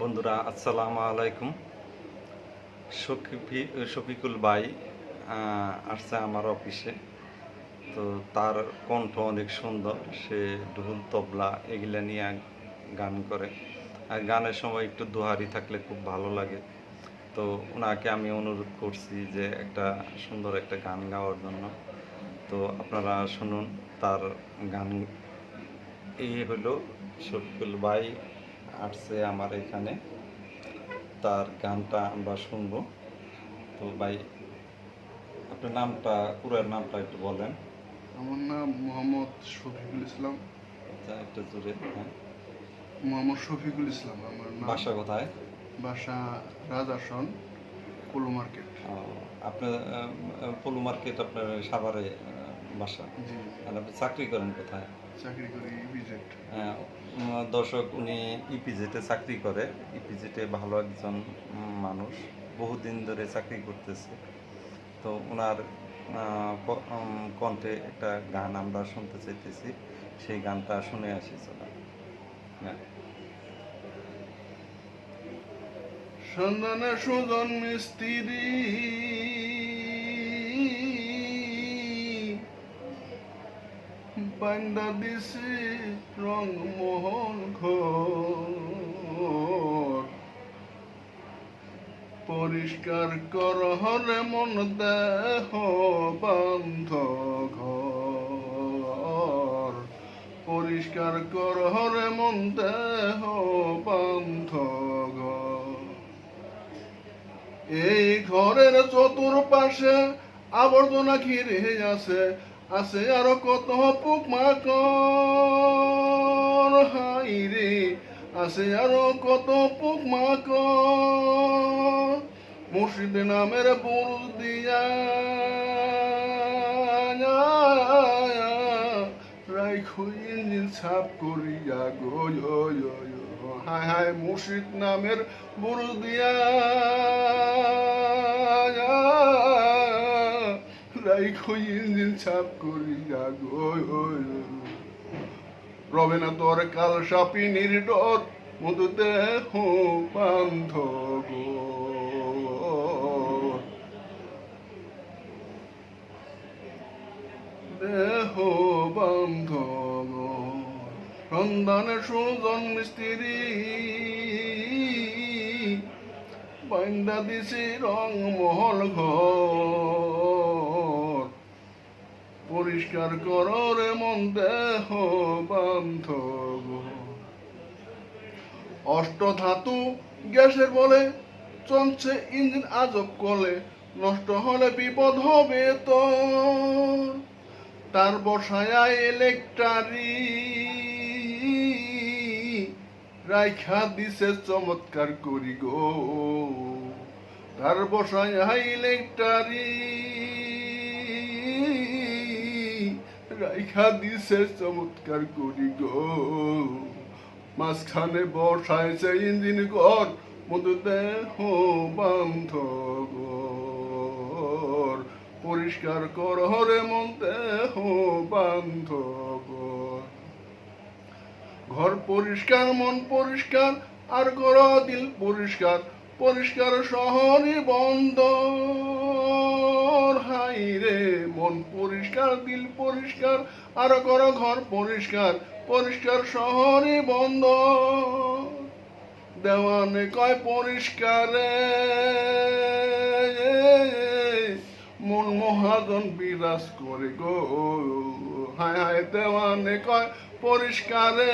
বন্ধুরা, আসসালামু আলাইকুম। শফি শফিকুল ভাই আসছে আমার অফিসে। তো তার কণ্ঠ অনেক সুন্দর। সে ঢোল, তবলা এগুলা নিয়ে গান করে। আর গানের সময় একটু দোহারি থাকলে খুব ভালো লাগে। তো ওনাকে আমি অনুরোধ করছি যে একটা সুন্দর একটা গান গাওয়ার জন্য। তো আপনারা শুনুন, তার গান। এই হলো শফিকুল ভাই। আসছে আমার এখানে। তার গানটা আমরা শুনব। তো ভাই আপনার নামটা পুরার নামটা একটু বলেন। আমার নাম মোহাম্মদ শফিকুল ইসলাম। আচ্ছা একটু জোরে হ্যাঁ। মোহাম্মদ শফিকুল ইসলাম আমার নাম। বাসা কোথায়? বাসা রাজাসন কুলু মার্কেট। আপনার পলু মার্কেট আপনার সাভারে বাসা। আর আপনি চাকরি করেন কোথায়? চাকরি করি ভিজিট আহ, উম, দর্শক উনি ইপিজেটে চাকরি করে। ইপিজেটে ভালো একজন মানুষ। বহুদিন ধরে চাকরি করতেছে। তো ওনার কণ্ঠে একটা গান আমরা শুনতে চাইতেছি। সেই গানটা শুনে আসি চলা হ্যাঁ। সন্ধানে সুজন মিস্ত্রি। বান্দা দিছি রং মোহন ঘর। পরিষ্কার কর হরে মন দেহ বান্ধ ঘর। পরিষ্কার কর হরে মন দেহ বান্ধ এই ঘরের চতুর্পাশে আবর্জনা ঘিরে আছে আছে আরও কত পুক মাকড় হাই রে। আছে আরও কত পুক মাকড় মুর্শিদ নামের বুল দিয়া। রাইখো ইঞ্জিন ছাপ করিয়া গো। হায় হায়, মুর্শিদ নামের দিয়া। রাইখো ইঞ্জিন ইয়ো ইয়ো। রবে না তোর কাল সাপি নির্ডর মধু দেহ বান্ধ দেহ বান্ধ সন্ধানে সুজন মিস্ত্রি বান্দা দিছি রং মহল ঘর। পরিষ্কার করো রে মন দেহ বান্ধ গো অষ্ট ধাতু গ্যাসের বলে চলছে ইঞ্জিন আজব কলে, নষ্ট হলে বিপদ হবে তো তার বসায়া ইলেকট্রারি রাইখা দিছে চমৎকার করি গো। তার বসায়া ইলেকট্রারি রাইখা দিছে চমৎকার করি গো। মাঝখানে বসাইছে ইঞ্জিন ঘর মধু বান্ধ পরিষ্কার কর হরে মন দেহ বান্ধ ঘর পরিষ্কার, মন পরিষ্কার, আর ঘর দিল পরিষ্কার পরিষ্কার শহরে বন্ধ। হাই রে। মন পরিষ্কার, দিল পরিষ্কার, আর ঘর ঘর পরিষ্কার। পরিষ্কার শহরে বন্ধ। দেওয়ানে কয় পরিষ্কারে। মন মহাজন বিরাজ করে গো। হায় হায়, দেওয়ানে কয় পরিষ্কারে।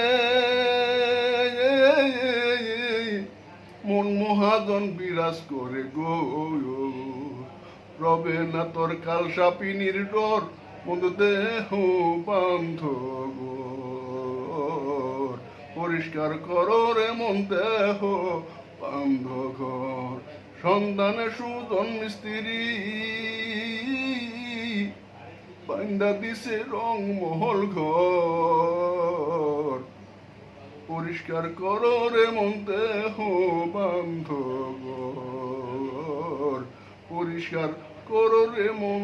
মন মহাজন বিরাজ করে গো। রবে না তোর কাল সাপিনীর ডর মধু দেহ বান্ধ গো পরিষ্কার করো রে মন দেহ বান্ধ ঘর সন্ধানে সুজন মিস্ত্রি বান্দা দিছে রং মহল ঘর। পরিষ্কার করো রে মন দেহ বান্ধ ঘর পরিষ্কার করো মন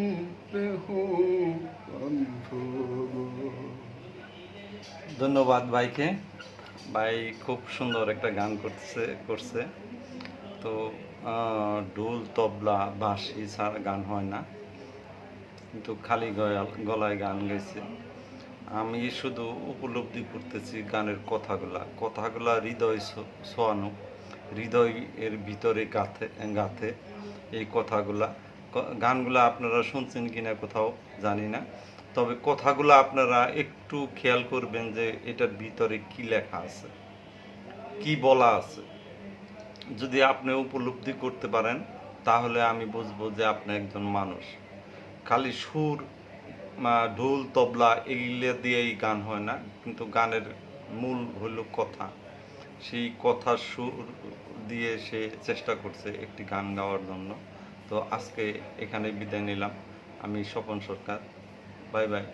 দেহ ধন্যবাদ ভাইকে। ভাই খুব সুন্দর একটা গান করছে করছে। তো ঢোল, তবলা, বাঁশি ছাড়া গান হয় না। কিন্তু খালি গলায় গান গাইছে। আমি শুধু উপলব্ধি করতেছি গানের কথাগুলা। কথাগুলা হৃদয় ছোঁয়ানো হৃদয় এর ভিতরে গাথে গাথে। এই কথাগুলা। গানগুলা আপনারা শুনছেন কিনা কোথাও জানি না। তবে কথাগুলা আপনারা একটু খেয়াল করবেন যে এটার ভিতরে কি লেখা আছে। কি বলা আছে। যদি আপনি উপলব্ধি করতে পারেন, তাহলে আমি বুঝব যে আপনি একজন মানুষ। খালি সুর ঢোল, তবলা এগুলো দিয়েই গান হয় না। কিন্তু গানের মূল হলো কথা। সেই কথার সুর দিয়ে সে চেষ্টা করছে একটি গান গাওয়ার জন্য। তো আজকে এখানে বিদায় নিলাম। আমি স্বপন সরকার। Bye bye.